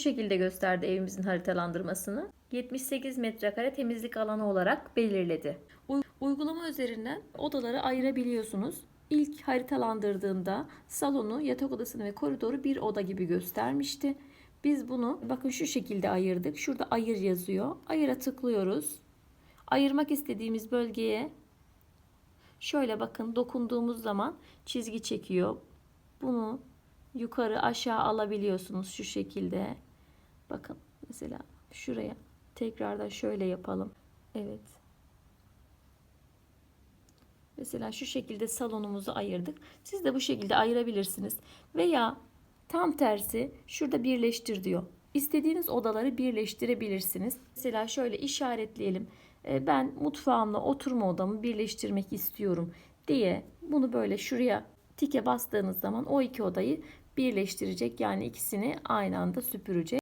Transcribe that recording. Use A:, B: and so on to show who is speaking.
A: Bu şekilde gösterdi evimizin haritalandırmasını. 78 metrekare temizlik alanı olarak belirledi. Uy- Uygulama üzerinden odaları ayırabiliyorsunuz. İlk haritalandırdığında salonu, yatak odasını ve koridoru bir oda gibi göstermişti. Biz bunu bakın şu şekilde ayırdık. Şurada ayır yazıyor. Ayıra tıklıyoruz. Ayırmak istediğimiz bölgeye şöyle bakın dokunduğumuz zaman çizgi çekiyor. Bunu yukarı aşağı alabiliyorsunuz şu şekilde. Bakın mesela şuraya tekrardan şöyle yapalım. Evet. Mesela şu şekilde salonumuzu ayırdık. Siz de bu şekilde ayırabilirsiniz. Veya tam tersi şurada birleştir diyor. İstediğiniz odaları birleştirebilirsiniz. Mesela şöyle işaretleyelim. E, Ben mutfağımla oturma odamı birleştirmek istiyorum diye bunu böyle şuraya tike bastığınız zaman o iki odayı birleştirecek. Yani ikisini aynı anda süpürecek.